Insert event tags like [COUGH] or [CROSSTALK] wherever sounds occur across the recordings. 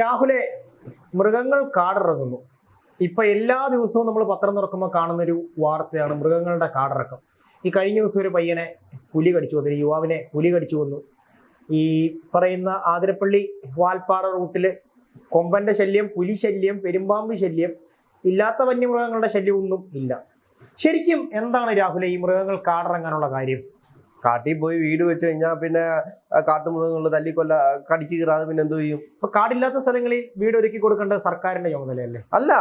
രാഹുലെ മൃഗങ്ങൾ കാടിറങ്ങുന്നു. ഇപ്പൊ എല്ലാ ദിവസവും നമ്മൾ പത്രം തുറക്കുമ്പോൾ കാണുന്ന ഒരു വാർത്തയാണ് മൃഗങ്ങളുടെ കാടിറക്കം. ഈ കഴിഞ്ഞ ദിവസം ഒരു പയ്യനെ പുലി കടിച്ചു കൊന്നു യുവാവിനെ പുലി കടിച്ചു കൊന്നു ഈ പറയുന്ന ആതിരപ്പള്ളി വാൽപ്പാറ റൂട്ടിൽ കൊമ്പന്റെ ശല്യം പുലി ശല്യം പെരുമ്പാമ്പ് ശല്യം ഇല്ലാത്ത വന്യമൃഗങ്ങളുടെ ശല്യം ഒന്നും ഇല്ല. ശരിക്കും എന്താണ് രാഹുലെ ഈ മൃഗങ്ങൾ കാടിറങ്ങാനുള്ള കാര്യം? കാട്ടിൽ പോയി വീട് വെച്ച് കഴിഞ്ഞാൽ പിന്നെ കാട്ടുമൃഗങ്ങൾ തല്ലിക്കൊല്ല കടിച്ചു കീറാതെ പിന്നെ എന്ത് ചെയ്യും? ഇപ്പൊ കാടില്ലാത്ത സ്ഥലങ്ങളിൽ വീട് ഒരുക്കി കൊടുക്കേണ്ടത് സർക്കാരിന്റെ ചുമതലയല്ലേ? അല്ല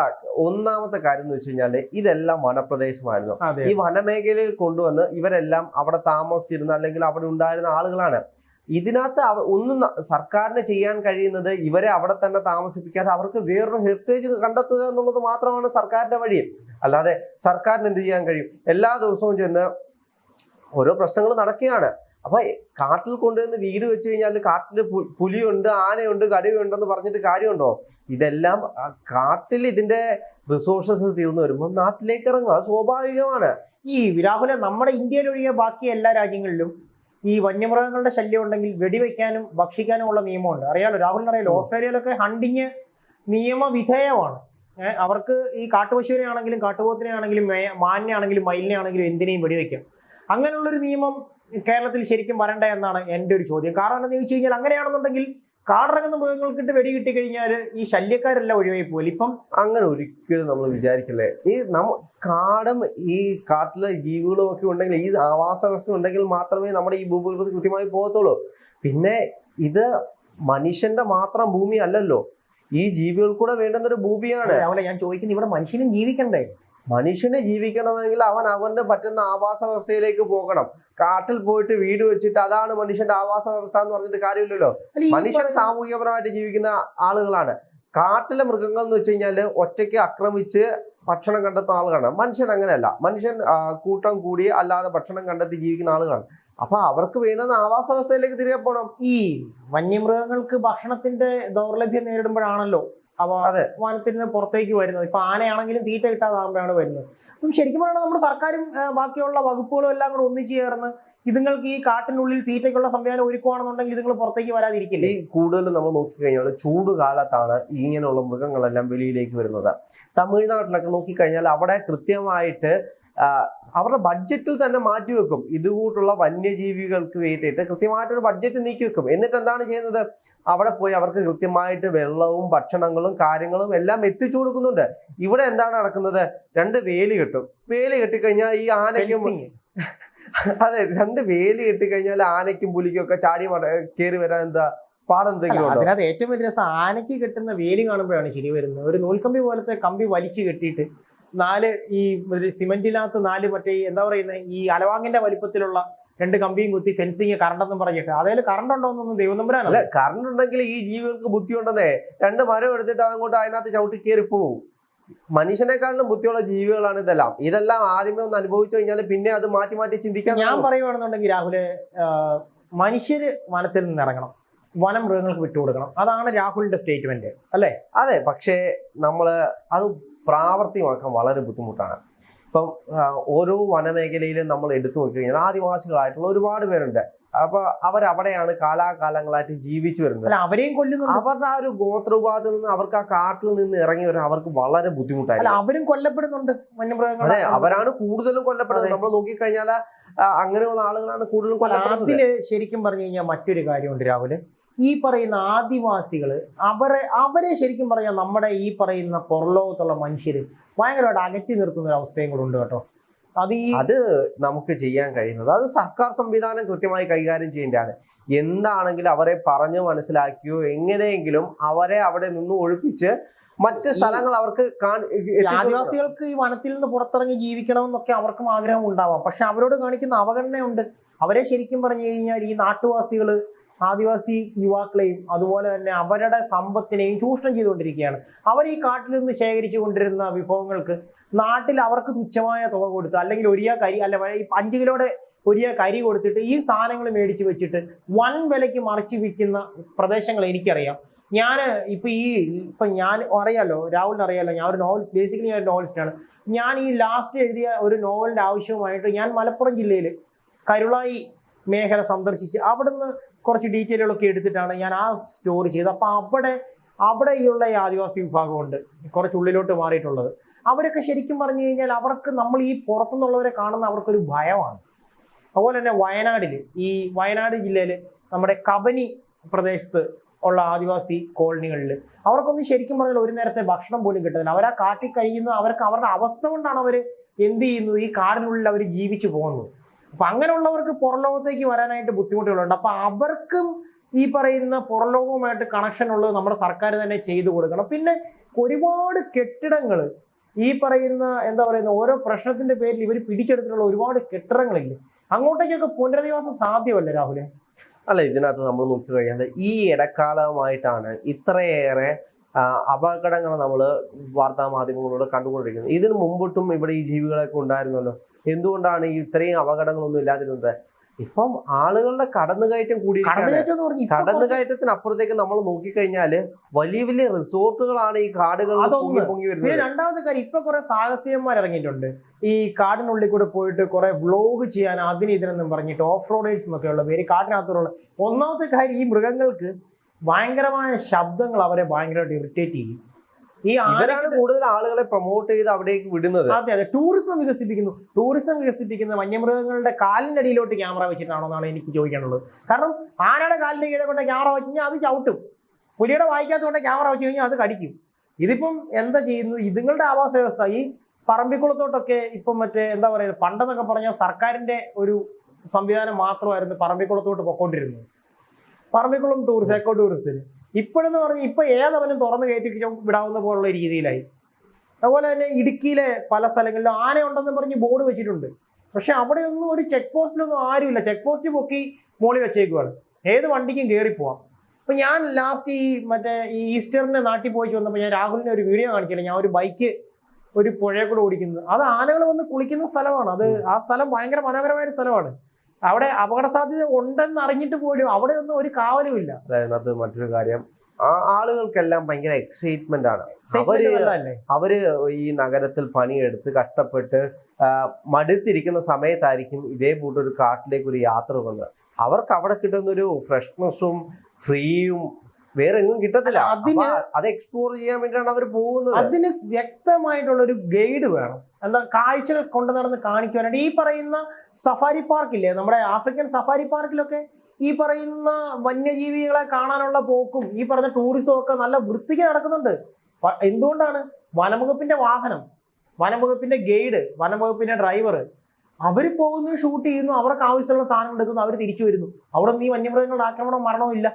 ഒന്നാമത്തെ കാര്യം എന്ന് വെച്ച് കഴിഞ്ഞാൽ ഇതെല്ലാം വനപ്രദേശമായിരുന്നു. ഈ വനമേഖലയിൽ കൊണ്ടുവന്ന് ഇവരെല്ലാം അവിടെ താമസിച്ചിരുന്ന അല്ലെങ്കിൽ അവിടെ ഉണ്ടായിരുന്ന ആളുകളാണ്. ഇതിനകത്ത് ഒന്നും സർക്കാരിന് ചെയ്യാൻ കഴിയുന്നത് ഇവരെ അവിടെ തന്നെ താമസിപ്പിക്കാതെ അവർക്ക് വേറൊരു ഹെറിറ്റേജ് കണ്ടെത്തുക എന്നുള്ളത് മാത്രമാണ് സർക്കാരിന്റെ വഴി. അല്ലാതെ സർക്കാരിന് എന്ത് ചെയ്യാൻ കഴിയും? എല്ലാ ദിവസവും ചെന്ന് ഓരോ പ്രശ്നങ്ങൾ നടക്കുകയാണ്. അപ്പൊ കാട്ടിൽ കൊണ്ടുവന്ന് വീട് വെച്ച് കഴിഞ്ഞാൽ കാട്ടിൽ പുലിയുണ്ട് ആനയുണ്ട് കടുവയുണ്ടെന്ന് പറഞ്ഞിട്ട് കാര്യമുണ്ടോ? ഇതെല്ലാം കാട്ടിൽ ഇതിന്റെ റിസോഴ്സസ് തീർന്നു വരുമ്പോൾ നാട്ടിലേക്ക് ഇറങ്ങുക അത് സ്വാഭാവികമാണ്. ഈ രാഹുലെ നമ്മുടെ ഇന്ത്യയിൽ ഒഴികെ ബാക്കി എല്ലാ രാജ്യങ്ങളിലും ഈ വന്യമൃഗങ്ങളുടെ ശല്യം ഉണ്ടെങ്കിൽ വെടിവെക്കാനും ഭക്ഷിക്കാനും ഉള്ള നിയമമുണ്ട്. അറിയാലോ രാഹുലിന് അറിയാലോ. ഓസ്ട്രേലിയയിലൊക്കെ ഹണ്ടിങ് നിയമവിധേയമാണ്. അവർക്ക് ഈ കാട്ടുപശുവിനെ ആണെങ്കിലും കാട്ടുപോത്തിനെ ആണെങ്കിലും മാനിനെ ആണെങ്കിലും മയിലിനെ ആണെങ്കിലും എന്തിനേയും വെടിവെക്കാം. അങ്ങനെയുള്ളൊരു നിയമം കേരളത്തിൽ ശരിക്കും വരണ്ട എന്നാണ് എന്റെ ഒരു ചോദ്യം. കാരണം എന്താണെന്ന് ചോദിച്ചു കഴിഞ്ഞാൽ അങ്ങനെയാണെന്നുണ്ടെങ്കിൽ കാടിറങ്ങുന്ന മൃഗങ്ങൾക്കിട്ട് വെടി കിട്ടി കഴിഞ്ഞാൽ ഈ ശല്യക്കാരെല്ലാം ഒഴിവായി പോലും ഇപ്പം അങ്ങനെ ഒരിക്കലും നമ്മൾ വിചാരിക്കില്ലേ? ഈ നമ്മ കാടും ഈ കാട്ടിലെ ജീവികളും ഒക്കെ ഉണ്ടെങ്കിൽ ഈ ആവാസ വ്യവസ്ഥ ഉണ്ടെങ്കിൽ മാത്രമേ നമ്മുടെ ഈ ഭൂപ്രകൃതി കൃത്യമായി പോകത്തുള്ളൂ. പിന്നെ ഇത് മനുഷ്യന്റെ മാത്രം ഭൂമി അല്ലല്ലോ. ഈ ജീവികൾ കൂടെ വേണ്ടുന്ന ഒരു ഭൂമിയാണ് അവളെ ഞാൻ ചോദിക്കുന്നത് ഇവിടെ മനുഷ്യനും ജീവിക്കണ്ടേ? മനുഷ്യന് ജീവിക്കണമെങ്കിൽ അവൻ അവന്റെ പറ്റുന്ന ആവാസ വ്യവസ്ഥയിലേക്ക് പോകണം. കാട്ടിൽ പോയിട്ട് വീട് വെച്ചിട്ട് അതാണ് മനുഷ്യന്റെ ആവാസ വ്യവസ്ഥ എന്ന് പറഞ്ഞിട്ട് കാര്യമില്ലല്ലോ. മനുഷ്യൻ സാമൂഹികപരമായിട്ട് ജീവിക്കുന്ന ആളുകളാണ്. കാട്ടിലെ മൃഗങ്ങൾ എന്ന് വെച്ച് കഴിഞ്ഞാൽ ഒറ്റയ്ക്ക് ആക്രമിച്ച് ഭക്ഷണം കണ്ടെത്തുന്ന ആളുകളാണ്. മനുഷ്യൻ അങ്ങനെയല്ല. മനുഷ്യൻ കൂട്ടം കൂടി അല്ലാതെ ഭക്ഷണം കണ്ടെത്തി ജീവിക്കുന്ന ആളുകളാണ്. അപ്പൊ അവർക്ക് വേണ്ടുന്ന ആവാസ വ്യവസ്ഥയിലേക്ക് തിരികെ പോകണം ഈ വന്യമൃഗങ്ങൾക്ക് ഭക്ഷണത്തിന്റെ ദൗർലഭ്യം നേരിടുമ്പോഴാണല്ലോ അതെ. വനത്തിൽ നിന്ന് പുറത്തേക്ക് വരുന്നത്. ഇപ്പൊ ആനയാണെങ്കിലും തീറ്റ കിട്ടാതാകുമ്പോഴാണ് വരുന്നത്. അപ്പം ശരിക്കും പറയുന്നത് നമ്മുടെ സർക്കാരും ബാക്കിയുള്ള വകുപ്പുകളും എല്ലാം കൂടെ ഒന്നിച്ചു ചേർന്ന് ഇതുങ്ങൾക്ക് ഈ കാട്ടിനുള്ളിൽ തീറ്റയ്ക്കുള്ള സംവിധാനം ഒരുക്കുവാണെന്നുണ്ടെങ്കിൽ ഇതുങ്ങൾ പുറത്തേക്ക് വരാതിരിക്കില്ല? ഈ കൂടുതലും നമ്മൾ നോക്കിക്കഴിഞ്ഞാൽ ചൂട് കാലത്താണ് ഇങ്ങനെയുള്ള മൃഗങ്ങളെല്ലാം വെളിയിലേക്ക് വരുന്നത്. തമിഴ്നാട്ടിലൊക്കെ നോക്കിക്കഴിഞ്ഞാൽ അവിടെ കൃത്യമായിട്ട് അവരുടെ ബഡ്ജറ്റിൽ തന്നെ മാറ്റി വെക്കും. ഇതുകൂട്ടുള്ള വന്യജീവികൾക്ക് വേണ്ടിയിട്ട് കൃത്യമായിട്ടൊരു ബഡ്ജറ്റ് നീക്കി വെക്കും. എന്നിട്ട് എന്താണ് ചെയ്യുന്നത്? അവിടെ പോയി അവർക്ക് കൃത്യമായിട്ട് വെള്ളവും ഭക്ഷണങ്ങളും കാര്യങ്ങളും എല്ലാം എത്തിച്ചു കൊടുക്കുന്നുണ്ട്. ഇവിടെ എന്താണ് നടക്കുന്നത്? രണ്ട് വേലി കെട്ടും. വേലി കെട്ടിക്കഴിഞ്ഞാൽ ഈ ആനയ്ക്കും [LAUGHS] അതെ രണ്ട് വേലി കെട്ടിക്കഴിഞ്ഞാൽ ആനയ്ക്കും പുലിക്കും ഒക്കെ ചാടി കയറി വരാൻ എന്താ അതിനകത്ത് ഏറ്റവും വലിയ രസം ആനയ്ക്ക് കെട്ടുന്ന വേലി കാണുമ്പോഴാണ് ശരി വരുന്നത്. ഒരു നൂൽക്കമ്പി പോലത്തെ കമ്പി വലിച്ചു കെട്ടിയിട്ട് നാല് ഈ സിമെന്റിനകത്ത് നാല് മറ്റേ എന്താ പറയുന്നത് ഈ അലവാങ്ങിന്റെ വലിപ്പത്തിലുള്ള രണ്ട് കമ്പിയും കുത്തി ഫെൻസിങ് കറണ്ട് എന്ന് പറഞ്ഞിട്ട്. അതായത് കറണ്ട് ഉണ്ടോ എന്നൊന്നും ദൈവം നമ്പരാണ് കറണ്ട് ഉണ്ടെങ്കിൽ ഈ ജീവികൾക്ക് ബുദ്ധി ഉണ്ടെന്നേ രണ്ട് മരം എടുത്തിട്ട് അതങ്ങോട്ട് അതിനകത്ത് ചവിട്ടി കയറി പോവും. മനുഷ്യനെക്കാളിലും ബുദ്ധിയുള്ള ജീവികളാണ് ഇതെല്ലാം. ഇതെല്ലാം ആദ്യമേ ഒന്ന് അനുഭവിച്ചു കഴിഞ്ഞാൽ പിന്നെ അത് മാറ്റി മാറ്റി ചിന്തിക്കാൻ ഞാൻ പറയുകയാണെന്നുണ്ടെങ്കിൽ പറയുവാണെന്നുണ്ടെങ്കിൽ രാഹുൽ മനുഷ്യര് വനത്തിൽ നിന്ന് ഇറങ്ങണം. വനം മൃഗങ്ങൾക്ക് വിട്ടുകൊടുക്കണം. അതാണ് രാഹുലിന്റെ സ്റ്റേറ്റ്മെന്റ് അല്ലേ? അതെ പക്ഷേ നമ്മൾ അത് പ്രാവർത്തികമാക്കാൻ വളരെ ബുദ്ധിമുട്ടാണ്. ഇപ്പം ഓരോ വനമേഖലയിലും നമ്മൾ എടുത്തു നോക്കിക്കഴിഞ്ഞാൽ ആദിവാസികളായിട്ടുള്ള ഒരുപാട് പേരുണ്ട്. അപ്പൊ അവരവിടെയാണ് കാലാകാലങ്ങളായിട്ട് ജീവിച്ചു വരുന്നത്. അവരെയും കൊല്ലുന്നു അവരുടെ ആ ഒരു ഗോത്രവിഭാഗത്തിൽ നിന്ന് അവർക്ക് ആ കാട്ടിൽ നിന്ന് ഇറങ്ങി വരാൻ അവർക്ക് വളരെ അല്ല ബുദ്ധിമുട്ടായിരുന്നു അവരും കൊല്ലപ്പെടുന്നുണ്ട് അതെ അവരാണ് കൂടുതലും കൊല്ലപ്പെടുന്നത്. നമ്മൾ നോക്കിക്കഴിഞ്ഞാൽ അങ്ങനെയുള്ള ആളുകളാണ് കൂടുതലും കൊല്ലപ്പെടുന്നത്. അതിൽ ശരിക്കും പറഞ്ഞു കഴിഞ്ഞാൽ മറ്റൊരു കാര്യമുണ്ട് രാഹുൽ. ഈ പറയുന്ന ആദിവാസികൾ അവരെ അവരെ ശരിക്കും പറയാം നമ്മുടെ ഈ പറയുന്ന പുറലോകത്തുള്ള മനുഷ്യർ ഭയങ്കരമായിട്ട് അകറ്റി നിർത്തുന്ന ഒരു അവസ്ഥയും കൂടെ ഉണ്ട് കേട്ടോ. അത് ഈ അത് നമുക്ക് ചെയ്യാൻ കഴിയുന്നത്. അത് സർക്കാർ സംവിധാനം കൃത്യമായി കൈകാര്യം ചെയ്യേണ്ടതാണ്. എന്താണെങ്കിലും അവരെ പറഞ്ഞു മനസ്സിലാക്കിയോ എങ്ങനെയെങ്കിലും അവരെ അവിടെ നിന്ന് ഒഴിപ്പിച്ച് മറ്റ് സ്ഥലങ്ങൾ അവർക്ക് ആദിവാസികൾക്ക് ഈ വനത്തിൽ നിന്ന് പുറത്തിറങ്ങി ജീവിക്കണമെന്നൊക്കെ അവർക്കും ആഗ്രഹം ഉണ്ടാവാം. പക്ഷെ അവരോട് കാണിക്കുന്ന അവഗണനയുണ്ട്. അവരെ ശരിക്കും പറഞ്ഞു കഴിഞ്ഞാൽ ഈ നാട്ടുവാസികൾ ആദിവാസി യുവാക്കളെയും അതുപോലെ തന്നെ അവരുടെ സമ്പത്തിനെയും ചൂഷണം ചെയ്തുകൊണ്ടിരിക്കുകയാണ്. അവർ ഈ കാട്ടിൽ നിന്ന് ശേഖരിച്ചു കൊണ്ടിരുന്ന വിഭവങ്ങൾക്ക് നാട്ടിൽ അവർക്ക് തുച്ഛമായ തുക കൊടുത്ത് അല്ലെങ്കിൽ ഒരിയ കരി അല്ല ഈ അഞ്ച് കിലോയുടെ ഒരിയ കരി കൊടുത്തിട്ട് ഈ സാധനങ്ങൾ മേടിച്ച് വെച്ചിട്ട് വൻ വിലയ്ക്ക് മറിച്ച് വിൽക്കുന്ന പ്രദേശങ്ങൾ എനിക്കറിയാം. ഞാൻ ഇപ്പൊ ഈ ഇപ്പൊ ഞാൻ അറിയാലോ രാഹുലിന് അറിയാലോ ഞാൻ ഒരു നോവലിസ്റ്റ് ബേസിക്കലി ഞാൻ ഒരു നോവലിസ്റ്റാണ് ഞാൻ ഈ ലാസ്റ്റ് എഴുതിയ ഒരു നോവലിന്റെ ആവശ്യവുമായിട്ട് ഞാൻ മലപ്പുറം ജില്ലയിൽ കരുളായി മേഖല സന്ദർശിച്ച് അവിടുന്ന് കുറച്ച് ഡീറ്റെയിലുകളൊക്കെ എടുത്തിട്ടാണ് ഞാൻ ആ സ്റ്റോറി ചെയ്തത്. അപ്പോൾ അവിടെ അവിടെയുള്ള ഈ ആദിവാസി വിഭാഗമുണ്ട്. കുറച്ച് ഉള്ളിലോട്ട് മാറിയിട്ടുള്ളത്. അവരൊക്കെ ശരിക്കും പറഞ്ഞു കഴിഞ്ഞാൽ അവർക്ക് നമ്മൾ ഈ പുറത്തുനിന്നുള്ളവരെ കാണുന്ന അവർക്കൊരു ഭയമാണ്. അതുപോലെ തന്നെ വയനാടിൽ ഈ വയനാട് ജില്ലയിൽ നമ്മുടെ കബനി പ്രദേശത്ത് ഉള്ള ആദിവാസി കോളനികളിൽ അവർക്കൊന്നും ശരിക്കും പറഞ്ഞാൽ ഒരു നേരത്തെ ഭക്ഷണം പോലും കിട്ടുന്നില്ല അവരാ കാട്ടിൽ കഴിയുന്ന അവർക്ക് അവരുടെ അവസ്ഥ കൊണ്ടാണ് അവർ എന്ത് ചെയ്യുന്നത്? ഈ കാടിനുള്ളിൽ അവർ ജീവിച്ചു പോകുന്നത്. അപ്പൊ അങ്ങനെയുള്ളവർക്ക് പുറലോകത്തേക്ക് വരാനായിട്ട് ബുദ്ധിമുട്ടുകളുണ്ട്. അപ്പൊ അവർക്കും ഈ പറയുന്ന പുറലോകവുമായിട്ട് കണക്ഷൻ ഉള്ളത് നമ്മുടെ സർക്കാർ തന്നെ ചെയ്തു കൊടുക്കണം. പിന്നെ ഒരുപാട് കെട്ടിടങ്ങൾ ഈ പറയുന്ന എന്താ പറയുന്ന ഓരോ പ്രശ്നത്തിന്റെ പേരിൽ ഇവർ പിടിച്ചെടുത്തിട്ടുള്ള ഒരുപാട് കെട്ടിടങ്ങളില്ല? അങ്ങോട്ടേക്കൊക്കെ പുനരധിവാസം സാധ്യമല്ല രാഹുലെ? അല്ല ഇതിനകത്ത് നമ്മൾ നോക്കി കഴിഞ്ഞാൽ ഈ ഇടക്കാലമായിട്ടാണ് ഇത്രയേറെ അപകടങ്ങൾ നമ്മൾ വാർത്താ മാധ്യമങ്ങളോട് കണ്ടുകൊണ്ടിരിക്കുന്നത്. ഇതിന് മുമ്പിട്ടും ഇവിടെ ഈ ജീവികളൊക്കെ ഉണ്ടായിരുന്നല്ലോ. എന്തുകൊണ്ടാണ് ഈ ഇത്രയും അപകടങ്ങളൊന്നും ഇല്ലാതിരുന്നത്? ഇപ്പം ആളുകളുടെ കടന്നുകയറ്റം കൂടി കടന്നുകയറ്റത്തിന് കടന്നുകയറ്റത്തിനപ്പുറത്തേക്ക് നമ്മൾ നോക്കിക്കഴിഞ്ഞാൽ വലിയ വലിയ റിസോർട്ടുകളാണ് ഈ കാടുകൾ പൊങ്ങി വരുന്നത്. രണ്ടാമത്തെ കാര്യം ഇപ്പൊ കുറെ സാഹസികന്മാർ ഇറങ്ങിയിട്ടുണ്ട്. ഈ കാടിനുള്ളിൽ കൂടെ പോയിട്ട് കുറെ വ്ലോഗ് ചെയ്യാൻ അതിന് ഇതിനെന്നും പറഞ്ഞിട്ട് ഓഫ് റോഡേഴ്സ് എന്നൊക്കെയുള്ള പേര് കാട്ടിനകത്തുള്ള ഒന്നാമത്തെ കാര്യം ഈ മൃഗങ്ങൾക്ക് ഭയങ്കരമായ ശബ്ദങ്ങൾ അവരെ ഭയങ്കരമായിട്ട് ഇറിറ്റേറ്റ് ചെയ്യും. ഈ ഇവരാണ് കൂടുതൽ ആളുകളെ പ്രൊമോട്ട് ചെയ്ത് അവിടേക്ക് വിടുന്നത്. അതെ അതെ. ടൂറിസം വികസിപ്പിക്കുന്നു. ടൂറിസം വികസിപ്പിക്കുന്നത് വന്യമൃഗങ്ങളുടെ കാലിന്റെ അടിയിലോട്ട് ക്യാമറ വെച്ചിട്ടാണോ എന്നാണ് എനിക്ക് ചോദിക്കാനുള്ളത്. കാരണം ആനയുടെ കാലിന്റെ കീഴെ കൊണ്ട് ക്യാമറ വെച്ച് കഴിഞ്ഞാൽ അത് ചവിട്ടും. പുലിയുടെ വായിക്കാത്ത കൊണ്ട് ക്യാമറ വെച്ച് കഴിഞ്ഞാൽ അത് കടിക്കും. ഇതിപ്പം എന്താ ചെയ്യുന്നത്? ഇതുങ്ങളുടെ ആവാസ വ്യവസ്ഥ. ഈ പറമ്പിക്കുളത്തോട്ടൊക്കെ ഇപ്പം മറ്റേ എന്താ പറയുക പണ്ടെന്നൊക്കെ പറഞ്ഞാൽ സർക്കാരിന്റെ ഒരു സംവിധാനം മാത്രമായിരുന്നു പറമ്പിക്കുളത്തോട്ട് പൊക്കോണ്ടിരുന്നത്. പറമ്പിക്കുളം ടൂറിസ്റ്റ് എക്കോ ടൂറിസ്റ്റിന് ഇപ്പോഴെന്ന് പറഞ്ഞാൽ ഇപ്പൊ ഏതവനും തുറന്നു കയറ്റി വിടാവുന്ന പോലുള്ള രീതിയിലായി. അതുപോലെ തന്നെ ഇടുക്കിയിലെ പല സ്ഥലങ്ങളിലും ആന ഉണ്ടെന്ന് പറഞ്ഞ് ബോർഡ് വെച്ചിട്ടുണ്ട്. പക്ഷെ അവിടെയൊന്നും ഒരു ചെക്ക് പോസ്റ്റിലൊന്നും ആരുമില്ല. ചെക്ക് പോസ്റ്റ് പൊക്കി മോളി വെച്ചേക്കുവാണ്. ഏത് വണ്ടിക്കും കയറി പോവാം. അപ്പൊ ഞാൻ ലാസ്റ്റ് ഈ മറ്റേ ഈ ഈസ്റ്ററിന് നാട്ടിൽ പോയി വന്നപ്പോൾ ഞാൻ രാഹുലിനെ ഒരു വീഡിയോ കാണിച്ചില്ല. ഞാൻ ഒരു ബൈക്ക് ഒരു പുഴയെ കൂടെ ഓടിക്കുന്നത് അത് ആനകൾ വന്ന് കുളിക്കുന്ന സ്ഥലമാണ്. അത് ആ സ്ഥലം ഭയങ്കര മനോഹരമായ ഒരു സ്ഥലമാണ്. അവിടെ അപകട സാധ്യത ഉണ്ടെന്ന് അറിഞ്ഞിട്ട് പോലും അവിടെ ഒന്നും ഒരു കാവലും ഇല്ല. അതിനകത്ത് മറ്റൊരു കാര്യം. ആ ആളുകൾക്കെല്ലാം ഭയങ്കര എക്സൈറ്റ്മെന്റ് ആണ്. അവർ അവർ ഈ നഗരത്തിൽ പണിയെടുത്ത് കഷ്ടപ്പെട്ട് മടുത്തിരിക്കുന്ന സമയത്തായിരിക്കും ഇതേ കൂട്ടൊരു കാട്ടിലേക്ക് ഒരു യാത്ര വന്നത്. അവർക്ക് അവിടെ കിട്ടുന്ന ഒരു ഫ്രഷ്നെസ്സും ഫ്രീയും വേറെ എങ്ങും കിട്ടത്തില്ല അതിന് അത് എക്സ്പ്ലോർ ചെയ്യാൻ വേണ്ടിയാണ് അവർ പോകുന്നത്. അതിന് വ്യക്തമായിട്ടുള്ള ഒരു ഗൈഡ് വേണം. എന്താ കാഴ്ചകൾ കൊണ്ടു നടന്ന് കാണിക്കുവാനായിട്ട്. ഈ പറയുന്ന സഫാരി പാർക്കില്ലേ നമ്മുടെ ആഫ്രിക്കൻ സഫാരി പാർക്കിലൊക്കെ ഈ പറയുന്ന വന്യജീവികളെ കാണാനുള്ള പോക്കും ഈ പറഞ്ഞ ടൂറിസവും ഒക്കെ നല്ല വൃത്തിക്ക് നടക്കുന്നുണ്ട്. എന്തുകൊണ്ടാണ്? വനംവകുപ്പിന്റെ വാഹനം വനംവകുപ്പിന്റെ ഗൈഡ് വനംവകുപ്പിന്റെ ഡ്രൈവർ അവർ പോകുന്നു ഷൂട്ട് ചെയ്യുന്നു അവർക്ക് ആവശ്യമുള്ള സാധനം എടുക്കുന്നു അവർ തിരിച്ചു വരുന്നു. അവിടെ നീ വന്യമൃഗങ്ങളുടെ ആക്രമണവും മരണവും ഇല്ല.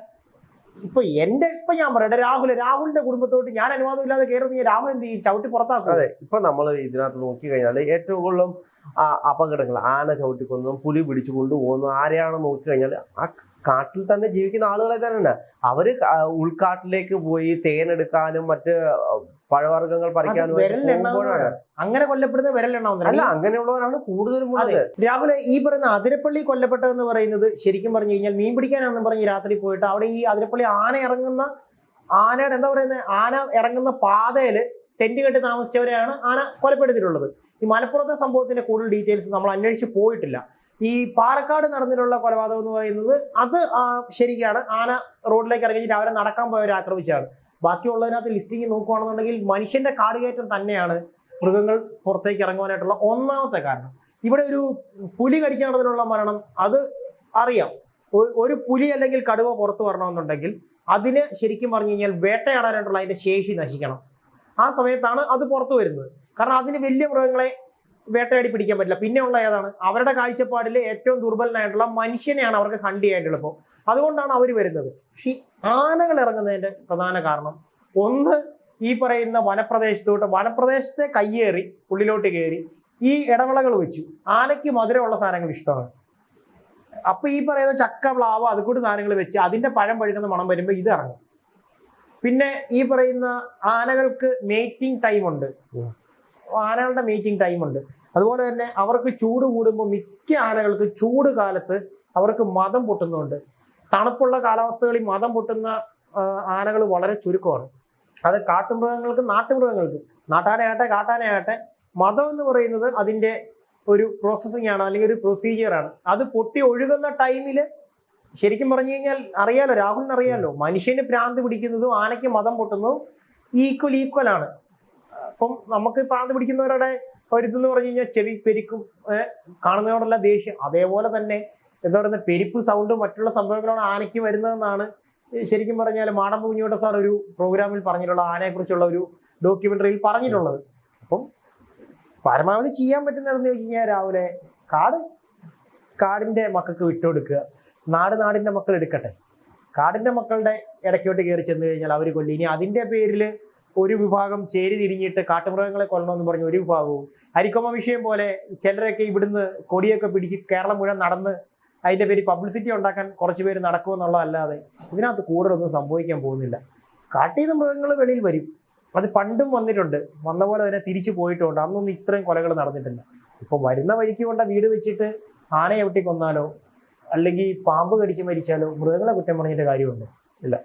ഇപ്പൊ എന്റെ ഇപ്പൊ ഞാൻ പറയട്ടെ രാഹുൽ രാഹുലിന്റെ കുടുംബത്തോട്ട് ഞാൻ അനുവാദം ഇല്ലാതെ കയറി നീ രാഹുൽ എന്ത് ചെയ്യും? ചവിട്ടി പുറത്താക്കും. അതെ ഇപ്പൊ നമ്മൾ ഇതിനകത്ത് നോക്കി കഴിഞ്ഞാൽ ഏറ്റവും കൂടുതലും അപകടങ്ങൾ ആന ചവിട്ടിക്കൊന്നും പുലി പിടിച്ചു കൊണ്ടുപോകുന്നു ആരെയാണ് നോക്കി കഴിഞ്ഞാൽ ആ കാട്ടിൽ തന്നെ ജീവിക്കുന്ന ആളുകളെ തന്നെയാണ് അവർ ഉൾക്കാട്ടിലേക്ക് പോയി തേനെടുക്കാനും മറ്റ് പഴവർഗങ്ങൾ പറിക്കാൻ പോകുമ്പോഴാണ്. അങ്ങനെ കൊല്ലപ്പെടുന്ന വിരലെണ്ണാവുന്ന അല്ല അങ്ങനെയുള്ളവരാണ് കൂടുതലും രാഹുൽ ഈ പറയുന്ന അതിരപ്പള്ളി കൊല്ലപ്പെട്ടതെന്ന് പറയുന്നത് ശരിക്കും പറഞ്ഞു കഴിഞ്ഞാൽ മീൻ പിടിക്കാനാണെന്ന് പറഞ്ഞ് രാത്രി പോയിട്ട് അവിടെ ഈ അതിരപ്പള്ളി ആന ഇറങ്ങുന്ന ആനയുടെ എന്താ പറയുന്നത് ആന ഇറങ്ങുന്ന പാതയിൽ ടെന്റ് കെട്ടി താമസിച്ചവരെയാണ് ആന കൊലപ്പെടുത്തിയിട്ടുള്ളത്. ഈ മലപ്പുറത്തെ സംഭവത്തിന്റെ കൂടുതൽ ഡീറ്റെയിൽസ് നമ്മൾ അന്വേഷിച്ച് പോയിട്ടില്ല. ഈ പാലക്കാട് നടന്നിട്ടുള്ള കൊലപാതകം എന്ന് പറയുന്നത് അത് ശരിക്കാണ്. ആന റോഡിലേക്ക് ഇറങ്ങി രാവിലെ നടക്കാൻ പോയവരെ ആക്രമിച്ചാണ് ബാക്കിയുള്ളതിനകത്ത് ലിസ്റ്റിംഗ് നോക്കുകയാണെന്നുണ്ടെങ്കിൽ മനുഷ്യന്റെ കാടുകയറ്റം തന്നെയാണ് മൃഗങ്ങൾ പുറത്തേക്ക് ഇറങ്ങുവാനായിട്ടുള്ള ഒന്നാമത്തെ കാരണം. ഇവിടെ ഒരു പുലി കടിച്ചു മരണം അത് അറിയാം. ഒരു പുലി അല്ലെങ്കിൽ കടുവ പുറത്തു വരണമെന്നുണ്ടെങ്കിൽ അതിന് ശരിക്കും പറഞ്ഞു കഴിഞ്ഞാൽ വേട്ടയാടാനായിട്ടുള്ള അതിന്റെ ശേഷി നശിക്കണം. ആ സമയത്താണ് അത് പുറത്തു വരുന്നത്. കാരണം അതിന് വലിയ മൃഗങ്ങളെ വേട്ടയാടി പിടിക്കാൻ പറ്റില്ല. പിന്നെയുള്ള ഏതാണ്? അവരുടെ കാഴ്ചപ്പാടിൽ ഏറ്റവും ദുർബലനായിട്ടുള്ള മനുഷ്യനെയാണ് അവർക്ക് ഹണ്ട് എളുപ്പം അതുകൊണ്ടാണ് അവർ വരുന്നത്. പക്ഷേ ആനകൾ ഇറങ്ങുന്നതിന്റെ പ്രധാന കാരണം. ഒന്ന് ഈ പറയുന്ന വനപ്രദേശത്തോട്ട് വനപ്രദേശത്തെ കയ്യേറി ഉള്ളിലോട്ട് കയറി ഈ ഇടവിളകൾ വെച്ചു. ആനയ്ക്ക് മധുരമുള്ള സാധനങ്ങൾ ഇഷ്ടമാണ്. അപ്പൊ ഈ പറയുന്ന ചക്ക പ്ലാവ് അതുകൂടി സാധനങ്ങൾ വെച്ച് അതിന്റെ പഴം പഴുക്കുന്ന മണം വരുമ്പോൾ ഇത് ഇറങ്ങും. പിന്നെ ഈ പറയുന്ന ആനകൾക്ക് മേറ്റിംഗ് ടൈം ഉണ്ട്. ആനകളുടെ മീറ്റിംഗ് ടൈം ഉണ്ട്. അതുപോലെ തന്നെ അവർക്ക് ചൂട് കൂടുമ്പോൾ മിക്ക ആനകൾക്ക് ചൂട് കാലത്ത് അവർക്ക് മതം പൊട്ടുന്നുണ്ട്. തണുപ്പുള്ള കാലാവസ്ഥകളിൽ മതം പൊട്ടുന്ന ആനകൾ വളരെ ചുരുക്കമാണ്. അത് കാട്ടുമൃഗങ്ങൾക്ക് നാട്ടുമൃഗങ്ങൾക്ക് നാട്ടാനയാകട്ടെ കാട്ടാനയാകട്ടെ മതം എന്ന് പറയുന്നത് അതിന്റെ ഒരു പ്രോസസ്സിംഗ് ആണ് അല്ലെങ്കിൽ ഒരു പ്രൊസീജിയർ ആണ്. അത് പൊട്ടി ഒഴുകുന്ന ടൈമിൽ ശരിക്കും പറഞ്ഞു കഴിഞ്ഞാൽ അറിയാലോ രാഹുലിന് അറിയാലോ മനുഷ്യന് ഭ്രാന്ത് പിടിക്കുന്നതും ആനയ്ക്ക് മതം പൊട്ടുന്നതും ഈക്വൽ ഈക്വൽ ആണ്. അപ്പം നമുക്ക് ഭ്രാന്ത് പിടിക്കുന്നവരുടെ ഒരിതെന്ന് പറഞ്ഞു കഴിഞ്ഞാൽ ചെവി പെരിക്കും കാണുന്നതിനോടുള്ള ദേഷ്യം. അതേപോലെ തന്നെ എന്താ പറയുന്ന പെരിപ്പ് സൗണ്ടും മറ്റുള്ള സംഭവങ്ങളാണ് ആനയ്ക്ക് വരുന്നതെന്നാണ് ശരിക്കും പറഞ്ഞാൽ മാടമ്പ് കുഞ്ഞോട്ട സാർ ഒരു പ്രോഗ്രാമിൽ പറഞ്ഞിട്ടുള്ള ആനയെക്കുറിച്ചുള്ള ഒരു ഡോക്യുമെന്ററിയിൽ പറഞ്ഞിട്ടുള്ളത്. അപ്പം പരമാവധി ചെയ്യാൻ പറ്റുന്നതെന്ന് ചോദിച്ചു കഴിഞ്ഞാൽ രാവിലെ കാട് കാടിന്റെ മക്കൾക്ക് വിട്ടുകൊടുക്കുക. നാട് നാടിന്റെ മക്കൾ എടുക്കട്ടെ. കാടിന്റെ മക്കളുടെ ഇടയ്ക്കോട്ട് കയറി ചെന്ന് കഴിഞ്ഞാൽ അവർ കൊല്ലി. ഇനി അതിന്റെ പേരിൽ ഒരു വിഭാഗം ചേരി തിരിഞ്ഞിട്ട് കാട്ടുമൃഗങ്ങളെ കൊല്ലണമെന്ന് പറഞ്ഞ ഒരു വിഭാഗവും അരിക്കൊമ്പ വിഷയം പോലെ ചിലരൊക്കെ ഇവിടുന്ന് കൊടിയൊക്കെ പിടിച്ച് കേരളം മുഴുവൻ നടന്ന് അതിന്റെ പേര് പബ്ലിസിറ്റി ഉണ്ടാക്കാൻ കുറച്ച് പേര് നടക്കുമെന്നുള്ളതല്ലാതെ ഇതിനകത്ത് കൂടുതലൊന്നും സംഭവിക്കാൻ പോകുന്നില്ല. കാട്ടിൽ നിന്ന് മൃഗങ്ങൾ വെളിയിൽ വരും. അത് പണ്ടും വന്നിട്ടുണ്ട്. വന്ന പോലെ തന്നെ തിരിച്ചു പോയിട്ടുണ്ട്. അന്നൊന്നും ഇത്രയും കൊലകൾ നടന്നിട്ടില്ല. ഇപ്പൊ വരുന്ന വഴിക്ക് കൊണ്ട വീട് വെച്ചിട്ട് ആനയെ വെട്ടിക്കൊന്നാലോ അല്ലെങ്കിൽ പാമ്പ് കടിച്ച് മരിച്ചാലോ മൃഗങ്ങളെ കുറ്റം പറഞ്ഞിട്ട് കാര്യമുണ്ട്. ഇല്ല.